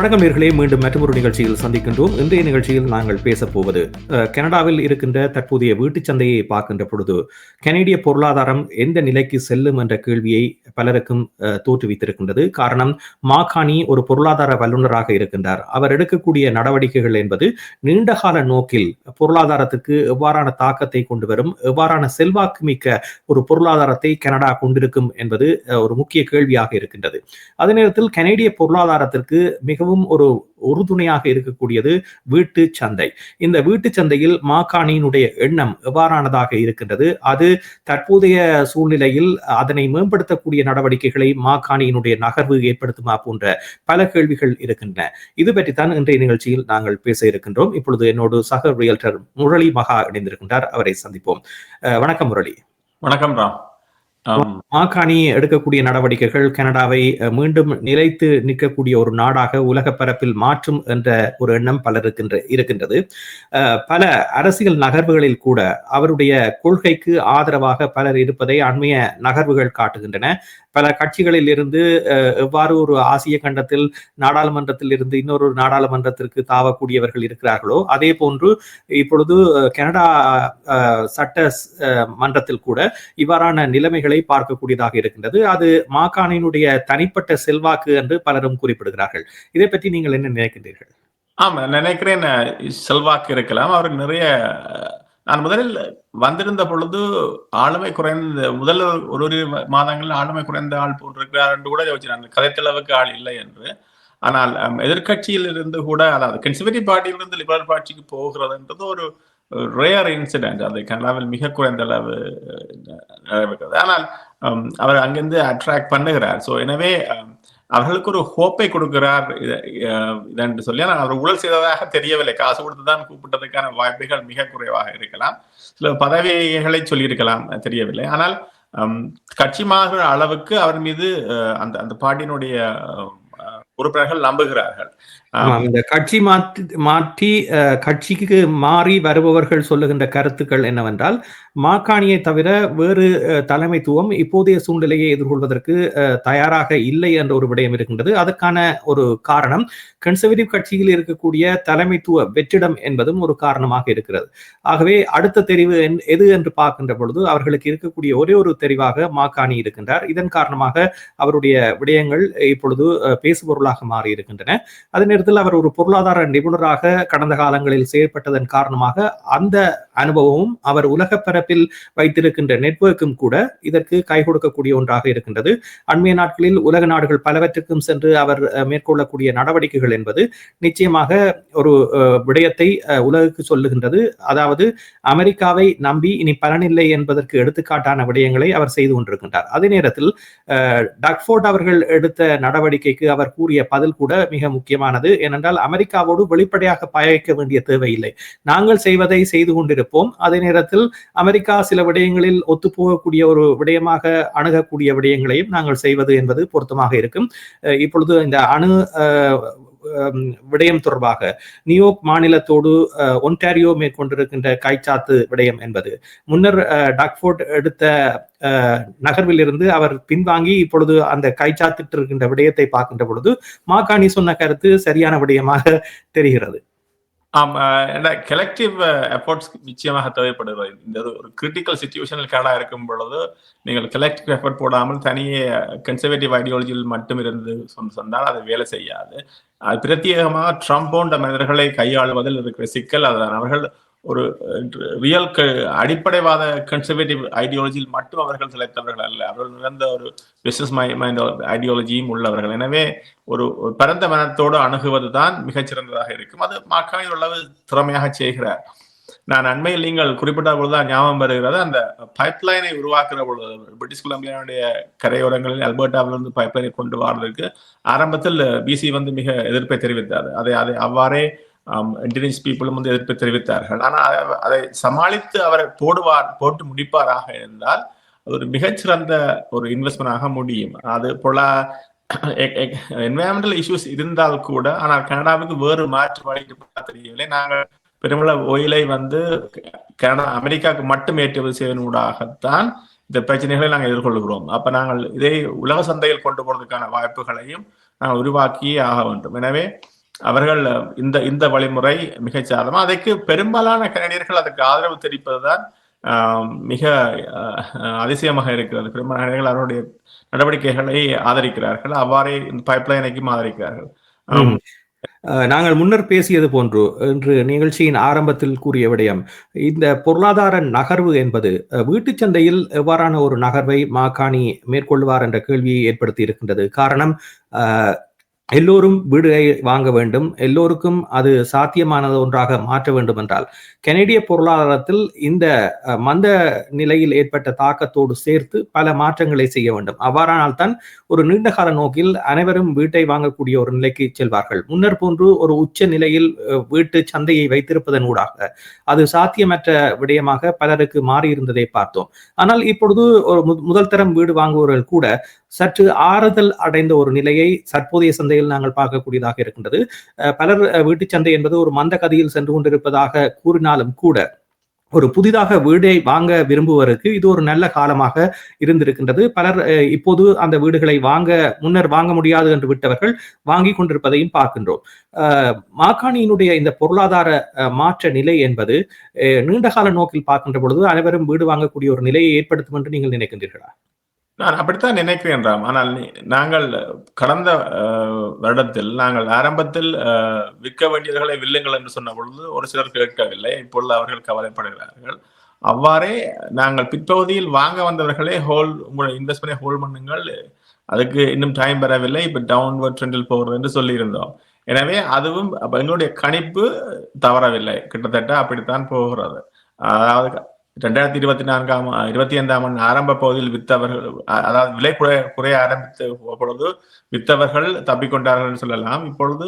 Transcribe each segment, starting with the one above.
வணக்கம் நேர்களே மீண்டும் மற்றொரு நிகழ்ச்சியில் சந்திக்கின்றோம். இன்றைய நிகழ்ச்சியில் நாங்கள் பேசப்போவது கனடாவில் இருக்கின்ற தற்போதைய வீட்டுச் சந்தையை பார்க்கின்ற பொழுது கனேடிய பொருளாதாரம் எந்த நிலைக்கு செல்லும் என்ற கேள்வியை பலருக்கும் தோற்றுவித்திருக்கின்றது. காரணம் மாகாணி ஒரு பொருளாதார வல்லுநராக இருக்கின்றார். அவர் எடுக்கக்கூடிய நடவடிக்கைகள் என்பது நீண்டகால நோக்கில் பொருளாதாரத்துக்கு எவ்வாறான தாக்கத்தை கொண்டு வரும் எவ்வாறான செல்வாக்கு மிக்க ஒரு பொருளாதாரத்தை கனடா கொண்டிருக்கும் என்பது ஒரு முக்கிய கேள்வியாக இருக்கின்றது. அதே நேரத்தில் கனேடிய பொருளாதாரத்திற்கு மிகவும் மிகவும் ஒரு உறுதுணையாக இருக்கக்கூடியது வீட்டு சந்தை. இந்த வீட்டு சந்தையில் மாகாணியினுடைய எண்ணம் எவ்வாறானதாக இருக்கின்றது? அது தற்போதைய சூழ்நிலையில் அதனை மேம்படுத்தக்கூடிய நடவடிக்கைகளை மாகாணியினுடைய நகர்வு ஏற்படுத்துமா போன்ற பல கேள்விகள் இருக்கின்றன. இது பற்றித்தான் இன்றைய நிகழ்ச்சியில் நாங்கள் பேச இருக்கின்றோம். இப்பொழுது என்னோடு சக ரியல்டர் முரளி மகா இணைந்திருக்கின்றார். அவரை சந்திப்போம். வணக்கம் முரளி. வணக்கம் ராம். மாகாணி எடுக்கக்கூடிய நடவடிக்கைகள் கனடாவை அஹ், மீண்டும் நிலைத்து நிற்கக்கூடிய ஒரு நாடாக உலக பரப்பில் மாற்றும் என்ற ஒரு எண்ணம் பலருக்கின்ற இருக்கின்றது. அஹ், பல அரசியல் நகர்வுகளில் கூட அவருடைய கொள்கைக்கு ஆதரவாக பலர் இருப்பதை அண்மைய நகர்வுகள் காட்டுகின்றன. பல கட்சிகளில் இருந்து அஹ், எவ்வாறு ஒரு ஆசிய கண்டத்தில் நாடாளுமன்றத்தில் இருந்து இன்னொரு நாடாளுமன்றத்திற்கு தாவக்கூடியவர்கள் இருக்கிறார்களோ அதே போன்று இப்பொழுது கனடா அஹ், சட்ட அஹ், மன்றத்தில் கூட இவ்வாறான நிலைமைகளை பார்க்கக்கூடியதாக இருக்கின்றது. அது மாகாணினுடைய தனிப்பட்ட செல்வாக்கு என்று பலரும் குறிப்பிடுகிறார்கள். இதை பற்றி நீங்கள் என்ன நினைக்கின்றீர்கள்? ஆமா நினைக்கிறேன் செல்வாக்கு இருக்கலாம். அவருக்கு நிறைய நான் முதலில் வந்திருந்த பொழுது ஆளுமை குறைந்த முதல் ஒரு ஒரு மாதங்களில் ஆளுமை குறைந்த ஆள் போன்றிருக்கிறார் என்று கூட யோசிச்சு அந்த கதைத்தளவுக்கு ஆள் இல்லை என்று. ஆனால் எதிர்கட்சியில் எதிர்க்கட்சியில் இருந்து கூட அதாவது கன்சர்வேட்டிவ் பார்ட்டியிலிருந்து லிபரல் பார்ட்டிக்கு போகிறதுன்றது ஒரு ரேர் இன்சிடென்ட் அது கனடாவில் மிக குறைந்த அளவு அஹ், ஆனால் அவர் அங்கிருந்து அட்ராக்ட் பண்ணுகிறார். ஸோ எனவே அவர்களுக்கு ஒரு ஹோப்பை கொடுக்கிறார். இத- இதென்று சொல்லி ஆனால் அவர் ஊழல் செய்ததாக தெரியவில்லை. காசு கொடுத்து தான் கூப்பிட்டதுக்கான வாய்ப்புகள் மிக குறைவாக இருக்கலாம். சில பதவிகளை சொல்லியிருக்கலாம் தெரியவில்லை. ஆனால் கட்சி மாறுகிற அளவுக்கு அவர் மீது அந்த அந்த பாட்டினுடைய உறுப்பினர்கள் நம்புகிறார்கள். இந்த கட்சி மாற்றி மாற்றி கட்சிக்கு மாறி வருபவர்கள் சொல்லுகின்ற கருத்துக்கள் என்னவென்றால் மாக்காணியை தவிர வேறு தலைமைத்துவம் இப்போதைய சூழ்நிலையை எதிர்கொள்வதற்கு தயாராக இல்லை என்ற ஒரு விடயம் இருக்கின்றது. அதற்கான ஒரு காரணம் கன்சர்வேட்டிவ் கட்சியில் இருக்கக்கூடிய தலைமைத்துவ வெற்றிடம் என்பதும் ஒரு காரணமாக இருக்கிறது. ஆகவே அடுத்த தெரிவு எது என்று பார்க்கின்ற பொழுது அவர்களுக்கு இருக்கக்கூடிய ஒரே ஒரு தெரிவாக மாக்காணி இருக்கின்றார். இதன் காரணமாக அவருடைய விடயங்கள் இப்பொழுது பேசுபொருளாக மாறி இருக்கின்றன அதே நேரத்தில் அவர் ஒரு பொருளாதார நிபுணராக கடந்த காலங்களில் செயற்பட்டதன் காரணமாக அந்த அனுபவமும் அவர் உலக பரப்பில் வைத்திருக்கின்ற நெட்வொர்க்கும் கூட இதற்கு கை கொடுக்கக்கூடிய ஒன்றாக இருக்கின்றது. அண்மைய நாட்களில் உலக நாடுகள் பலவற்றுக்கும் சென்று அவர் மேற்கொள்ளக்கூடிய நடவடிக்கைகள் என்பது நிச்சயமாக ஒரு விடயத்தை உலகுக்கு சொல்லுகின்றது. அதாவது அமெரிக்காவை நம்பி இனி பலனில்லை என்பதற்கு எடுத்துக்காட்டான விடயங்களை அவர் செய்து கொண்டிருக்கின்றார். அதே நேரத்தில் டக்ஃபோர்ட் அவர்கள் எடுத்த நடவடிக்கைக்கு அவர் கூறிய பதில் கூட மிக முக்கியமானது. ஏனென்றால் அமெரிக்காவோடு வெளிப்படையாக பயக்க வேண்டிய தேவையில்லை. நாங்கள் செய்வதை செய்து கொண்டிருப்போம். அதே நேரத்தில் அமெரிக்கா சில விடயங்களில் ஒத்துப்போகக்கூடிய ஒரு விடயமாக அணுகக்கூடிய விடயங்களையும் நாங்கள் செய்வது என்பது பொருத்தமாக இருக்கும். இப்பொழுது இந்த அணு அஹ், விடயம் தொடர்பாக நியூயார்க் மாநிலத்தோடு அஹ், ஒன்டாரியோ மேற்கொண்டிருக்கின்ற காய்ச்சாத்து விடயம் என்பது. முன்னர் அஹ், எடுத்த அஹ், நகர்விலிருந்து அவர் பின்வாங்கி இப்பொழுது அந்த காய்ச்சாத்திட்டு இருக்கின்ற விடயத்தை பார்க்கின்ற பொழுது மாகாணி சொன்ன கருத்து சரியான விடயமாக தெரிகிறது. ஆம் கலெக்டிவ் எஃபர்ட்ஸ் நிச்சயமாக தேவைப்படுகிறது. இந்த ஒரு- கிரிட்டிக்கல் சுச்சுவேஷனில் கேடா இருக்கும் பொழுது நீங்கள் கலெக்டிவ் எஃபர்ட் போடாமல் தனியே கன்சர்வேட்டிவ் ஐடியாலஜியில் மட்டும் இருந்து சொன்னால் அது வேலை செய்யாது. அது பிரத்யேகமாக ட்ரம்ப் போன்ற மனிதர்களை கையாளுவதில் இருக்கிற சிக்கல் அதன் அவர்கள் ஒரு ரியல் அடிப்படைவாத கன்சர்வேட்டிவ் ஐடியாலஜியில் மட்டும் அவர்கள் சிலைத்தவர்கள் அல்ல. அவர்கள் நிறந்த ஒரு பிசினஸ் மைண்ட் ஐடியாலஜியும் உள்ளவர்கள். எனவே ஒரு பரந்த மனத்தோடு அணுகுவது தான் மிகச்சிறந்ததாக இருக்கும். அது மாக்காணி உள்ளவு திறமையாக செய்கிறார். நான் அண்மையில் நீங்கள் குறிப்பிட்ட பொழுதுதான் ஞாபகம் வருகிறது. அந்த பைப்லைனை உருவாக்குற பொழுது பிரிட்டிஷ் கொலம்பியாவுடைய கரையோரங்களில் அல்பர்டாவிலிருந்து பைப்லைனை கொண்டு வாடுறதுக்கு ஆரம்பத்தில் பிசி வந்து மிக எதிர்ப்பை தெரிவித்தார். அதை அதை அவ்வாறே இன்டெலிஜென்ஸ் பீப்புளும் வந்து எதிர்ப்பு தெரிவித்தார்கள். ஆனால் அதை- சமாளித்து அவரை போடுவார் போட்டு முடிப்பாராக இருந்தால் அது ஒரு மிகச்சிறந்த ஒரு இன்வெஸ்ட்மெண்டாக முடியும். அது போல என்வயரன்மெண்டல் இஷ்யூஸ் இருந்தால் கூட ஆனால் கனடாவுக்கு வேறு மாற்று வழி தெரியவில்லை. நாங்கள் பெருமளவு ஒயிலை வந்து கனடா அமெரிக்காவுக்கு மட்டும் ஏற்றுமதி செய்வதனூடாகத்தான் இந்த பிரச்சனைகளை நாங்கள் எதிர்கொள்கிறோம். அப்ப நாங்கள் இதை உலக சந்தையில் கொண்டு போறதுக்கான வாய்ப்புகளையும் நாங்கள் உருவாக்கியே ஆக வேண்டும். எனவே அவர்கள் இந்த இந்த வழிமுறை மிகச் சாதமா அதற்கு பெரும்பாலான கனடியர்கள் அதற்கு ஆதரவு தெரிவிப்பதுதான் ஆஹ், மிக அதிசயமாக இருக்கிறது. பெரும்பாலான கனடியர்கள் அவருடைய நடவடிக்கைகளை ஆதரிக்கிறார்கள். அவ்வாறே இந்த பைப்லைனைக்கும் ஆதரிக்கிறார்கள். நாங்கள் முன்னர் பேசியது போன்று இன்று நிகழ்ச்சியின் ஆரம்பத்தில் கூறிய விடயம் இந்த பொருளாதார நகர்வு என்பது அஹ், வீட்டுச் சந்தையில் எவ்வாறான ஒரு நகர்வை மாகாணி மேற்கொள்வார் என்ற கேள்வியை ஏற்படுத்தி இருக்கின்றது. காரணம் எல்லோரும் வீடுகளை வாங்க வேண்டும். எல்லோருக்கும் அது சாத்தியமானது ஒன்றாக மாற்ற வேண்டும் என்றால் கனேடிய பொருளாதாரத்தில் இந்த மந்த நிலையில் ஏற்பட்ட தாக்கத்தோடு சேர்த்து பல மாற்றங்களை செய்ய வேண்டும். அவ்வாறானால் தான் ஒரு நீண்ட கால நோக்கில் அனைவரும் வீட்டை வாங்கக்கூடிய ஒரு நிலைக்கு செல்வார்கள். முன்னர் போன்று ஒரு உச்ச நிலையில் வீட்டு சந்தையை வைத்திருப்பதன் ஊடாக அது சாத்தியமற்ற விடயமாக பலருக்கு மாறியிருந்ததை பார்த்தோம். ஆனால் இப்பொழுது ஒரு மு- முதல் தரம் வீடு வாங்குபவர்கள் கூட சற்று ஆறுதல் அடைந்த ஒரு நிலையை தற்போதைய சந்தையில் நாங்கள் பார்க்கக்கூடியதாக இருக்கின்றது. பலர் வீட்டுச் சந்தை என்பது ஒரு மந்த கதையில் சென்று கொண்டிருப்பதாக கூறினாலும் கூட ஒரு புதிதாக வீடை வாங்க விரும்புவதற்கு இது ஒரு நல்ல காலமாக இருந்திருக்கின்றது. பலர் இப்போது அந்த வீடுகளை வாங்க முன்னர் வாங்க முடியாது என்று விட்டவர்கள் வாங்கி கொண்டிருப்பதையும் பார்க்கின்றோம். அஹ், மாகாணியினுடைய இந்த பொருளாதார மாற்ற நிலை என்பது அஹ், நீண்ட கால நோக்கில் பார்க்கின்ற பொழுது அனைவரும் வீடு வாங்கக்கூடிய ஒரு நிலையை ஏற்படுத்தும் என்று நீங்கள் நினைக்கின்றீர்களா? நான் அப்படித்தான் நினைக்கிறேன் ராம். ஆனால் நாங்கள் கடந்த வருடத்தில் நாங்கள் ஆரம்பத்தில் விற்க வேண்டியவர்களை வில்லுங்கள் என்று சொன்ன பொழுது ஒரு சிலர் கேட்கவில்லை. இப்பொழுது அவர்கள் கவலைப்படுகிறார்கள். அவ்வாறே நாங்கள் பிற்பகுதியில் வாங்க வந்தவர்களே ஹோல் உங்களுடைய இன்வெஸ்ட்மெண்டை ஹோல் பண்ணுங்கள். அதுக்கு இன்னும் டைம் பெறவில்லை. இப்போ டவுன்வர்ட் ட்ரெண்டில் போகிறது என்று சொல்லியிருந்தோம். எனவே அதுவும் எங்களுடைய கணிப்பு தவறவில்லை. கிட்டத்தட்ட அப்படித்தான் போகிறது. அதாவது ரெண்டாயிரத்தி இருபத்தி நான்காம் இருபத்தி ஐந்தாம் ஆண்டு ஆரம்ப பகுதியில் வித்தவர்கள் அதாவது விலை குறைய குறைய ஆரம்பித்த பொழுது வித்தவர்கள் தப்பிக்கொண்டார்கள் சொல்லலாம். இப்பொழுது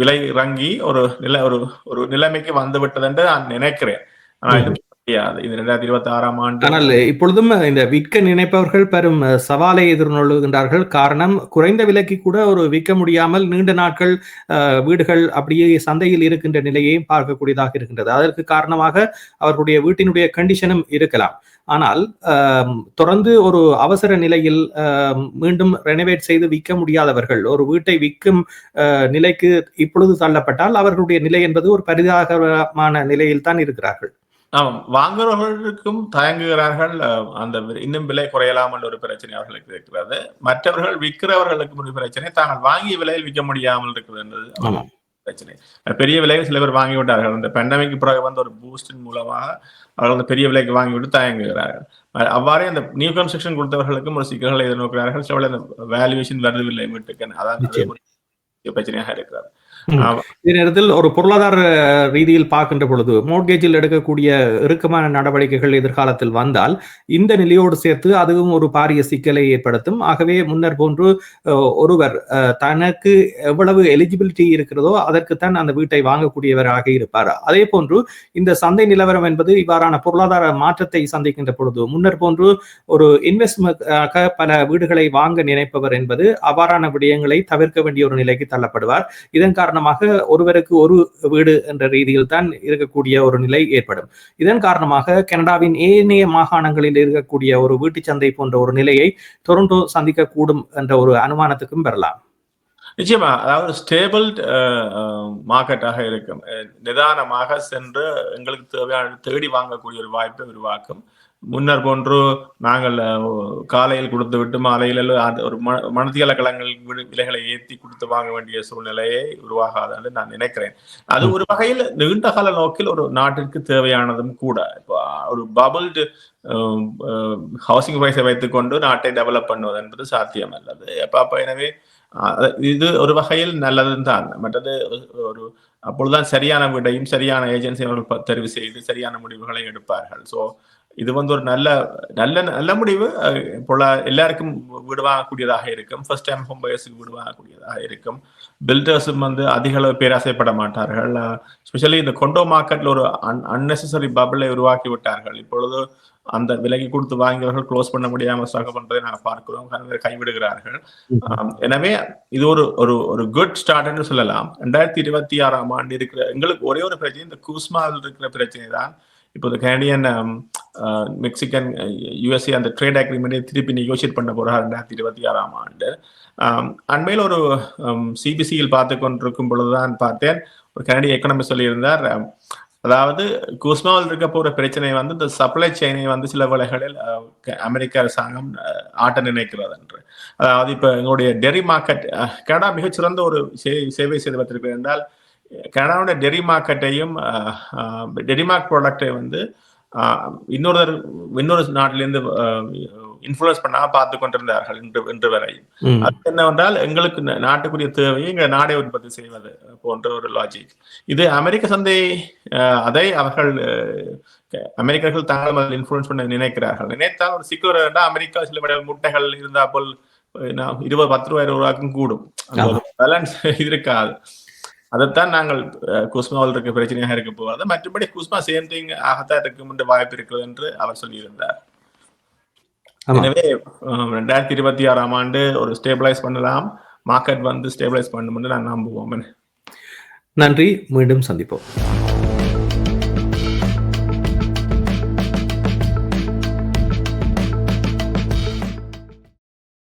விலை இறங்கி ஒரு நில ஒரு ஒரு நிலைமைக்கு வந்து விட்டது என்று நான் நினைக்கிறேன். ஆனால் இது ரெண்டாயிரத்தி இருபத்தி ஆறாம் ஆண்டு. ஆனால் இப்பொழுதும் இந்த விற்க நினைப்பவர்கள் பெரும் சவாலை எதிர்கொள்கின்றார்கள் காரணம் குறைந்த விலைக்கு கூட ஒரு விற்க முடியாமல் நீண்ட நாட்கள் வீடுகள் அப்படியே சந்தையில் இருக்கின்ற நிலையையும் பார்க்கக்கூடியதாக இருக்கின்றது. அதற்கு காரணமாக அவர்களுடைய வீட்டினுடைய கண்டிஷனும் இருக்கலாம். ஆனால் தொடர்ந்து ஒரு அவசர நிலையில் மீண்டும் ரெனோவேட் செய்து விற்க முடியாதவர்கள் ஒரு வீட்டை விற்கும் அஹ், நிலைக்கு இப்பொழுது தள்ளப்பட்டால் அவர்களுடைய நிலை என்பது ஒரு பரிதாபமான நிலையில் தான் இருக்கிறார்கள். ஆமாம் வாங்குறவர்களுக்கும் தயங்குகிறார்கள் அந்த இன்னும் விலை குறையலாம் என்ற ஒரு பிரச்சனை அவர்களுக்கு இருக்கிறது மற்றவர்கள் விற்கிறவர்களுக்கும் ஒரு பிரச்சனை தாங்கள் வாங்கிய விலையில் விற்க முடியாமல் இருக்கிறது என்பது ஆமாம். பிரச்சனை பெரிய விலையில் சில பேர் வாங்கி விட்டார்கள் அந்த பெண்டமிக் பிறகு வந்த ஒரு பூஸ்டின் மூலமாக அவர்கள் அந்த பெரிய விலைக்கு வாங்கி விட்டு தயங்குகிறார்கள் அவ்வாறே அந்த நியூ கன்ஸ்ட்ரக்ஷன் கொடுத்தவர்களுக்கும் ஒரு சிக்கல்களை எதிர்நோக்கிறார்கள் சில அந்த வேல்யூவேஷன் வருவதில்லை வீட்டுக்கு அதான் அது நிச்சயம். ஒரு பிரச்சனையாக. ஆமா. இதே நேரத்தில் ஒரு பொருளாதார ரீதியில் பார்க்கின்ற பொழுது மோட்கேஜில் எடுக்கக்கூடிய இறுக்கமான நடவடிக்கைகள் எதிர்காலத்தில் வந்தால் இந்த நிலையோடு சேர்த்து அதுவும் ஒரு பாரிய சிக்கலை ஏற்படுத்தும். ஆகவே முன்னர் போன்று ஒருவர் தனக்கு எவ்வளவு எலிஜிபிலிட்டி இருக்கிறதோ அதற்குத்தான் அந்த வீட்டை வாங்கக்கூடியவராக இருப்பார். அதே போன்று இந்த சந்தை நிலவரம் என்பது இவ்வாறான பொருளாதார மாற்றத்தை சந்திக்கின்ற பொழுது முன்னர் போன்று ஒரு இன்வெஸ்ட்மெண்ட் பல வீடுகளை வாங்க நினைப்பவர் என்பது அவ்வாறான விடயங்களை தவிர்க்க வேண்டிய ஒரு நிலைக்கு தள்ளப்படுவார். இதன் காரணம் காரணமாக ஒருவருக்கு ஒரு வீடு என்ற ரீதியில் தான் இருக்கக்கூடிய ஒரு நிலை ஏற்படும். இதன் காரணமாக கனடாவின் ஏனைய மாகாணங்களில் இருக்கக்கூடிய ஒரு வீட்டு சந்தை போன்ற ஒரு நிலையை டொரண்டோ சந்திக்கக்கூடும் என்ற ஒரு அனுமானத்துக்கும் பெறலாம். நிச்சயமா அதாவது ஸ்டேபிள் மார்க்கெட்டாக இருக்கும். நிதானமாக சென்று எங்களுக்கு தேவையான தேடி வாங்கக்கூடிய ஒரு வாய்ப்பை உருவாக்கும். முன்னர் போன்று நாங்கள் காலையில் கொடுத்து விட்டு மாலையில் ஒரு மனதியல களங்கள் விலைகளை ஏற்றி கொடுத்து வாங்க வேண்டிய சூழ்நிலையை உருவாகாதுன்னு நான் நினைக்கிறேன். அது ஒரு வகையில் நீண்ட கால நோக்கில் ஒரு நாட்டிற்கு தேவையானதும் கூட. இப்போ ஒரு பபுள்டு ஹவுசிங் பிரைஸை வைத்துக்கொண்டு நாட்டை டெவலப் பண்ணுவது என்பது சாத்தியம் அல்லது அப்ப அப்ப எனவே இது ஒரு வகையில் நல்லதும் தான் மற்றது ஒரு அப்பொழுதுதான் சரியான விடையும் சரியான ஏஜென்சி அவர்கள் தெரிவு செய்து சரியான முடிவுகளை எடுப்பார்கள். ஸோ இது வந்து ஒரு நல்ல நல்ல நல்ல முடிவு. போல எல்லாருக்கும் வீடு வாங்கக்கூடியதாக இருக்கும். ஃபர்ஸ்ட் டைம் ஹோம் பயர்ஸுக்கு வீடு வாங்கக்கூடியதாக இருக்கும். பில்டர்ஸும் வந்து அதிக அளவு பேராசைப்பட மாட்டார்கள். ஸ்பெஷலி இந்த கொண்டோ மார்க்கெட்ல ஒரு அன் அன்னெசரி பபிளை உருவாக்கி விட்டார்கள். இப்பொழுது அந்த விலைக்கு கொடுத்து வாங்கியவர்கள் க்ளோஸ் பண்ண முடியாம ஸ்ட்ரகிள் பண்றதை நாங்க பார்க்கிறோம். கைவிடுகிறார்கள். எனவே இது ஒரு ஒரு ஒரு குட் ஸ்டார்ட்னு சொல்லலாம். ரெண்டாயிரத்தி இருபத்தி ஆறாம் ஆண்டு இருக்கிற எங்களுக்கு ஒரே ஒரு பிரச்சனை இந்த கூஸ்மாவில் இருக்கிற பிரச்சனை தான் இப்போது கனடியன் மெக்சிகன் யுஎஸ்ஏ அந்த ட்ரேட் அக்ரிமெண்ட்டை திருப்பி நெகோசியேட் பண்ண போறார் ரெண்டாயிரத்தி இருபத்தி ஆறாம் ஆண்டு. அண்மையில் ஒரு சிபிசியில் பார்த்து கொண்டிருக்கும் பொழுதுதான் பார்த்தேன். ஒரு கனடிய எக்கனாமி சொல்லியிருந்தார் அதாவது குஸ்மாவில் இருக்க போற பிரச்சனை வந்து இந்த சப்ளை செயினை வந்து சில வேளைகளில் க- அமெரிக்க அரசாங்கம் ஆட்ட நினைக்கிறது என்று அதாவது இப்ப எங்களுடைய டெரி மார்க்கெட் கனடா மிகச்சிறந்த ஒரு சேவை செய்து வைத்திருக்கிறது என்றால் கனடாவுடைய டெரி மார்க்கெட்டையும் டெரி மார்க் ப்ராடக்டை வந்து இன்னொரு இன்னொரு நாட்டிலிருந்து இன்ஃபுளுஸ் பண்ணாம பார்த்து கொண்டிருந்தார்கள் இன்று இன்று வரை ம். அது என்னவென்றால் எங்களுக்கு நாட்டுக்குரிய தேவையை எங்க நாடே உற்பத்தி செய்வது போன்ற ஒரு லாஜிக் இது அமெரிக்க சந்தை அதை அவர்கள் அமெரிக்கர்கள் தாங்கள் அதில் இன்ஃபுளுன்ஸ் பண்ண நினைக்கிறார்கள். நினைத்தால் ஒரு சிக்கல் அமெரிக்கா சில முட்டைகள் இருந்தா போல் இருபது பத்து ரூபாய் இருபது ரூபாய்க்கும் கூடும். பேலன்ஸ் இருக்காது. அதைத்தான் நாங்கள் குஸ்மாவில் இருக்க பிரச்சனையாக இருக்க போகிறது. மற்றபடி குஸ்மா சேம் திங் ஆகத்தான் இருக்கும் வாய்ப்பு இருக்கிறது என்று அவர் சொல்லியிருந்தார். எனவே ரெண்டாயிரத்தி இருபத்தி ஆறாம் ஆண்டு ஒரு ஸ்டேபிளைஸ் பண்ணலாம். மார்க்கெட் வந்து ஸ்டேபிளைஸ் பண்ணும் நான் நம்புவோம். நன்றி. மீண்டும் சந்திப்போம்.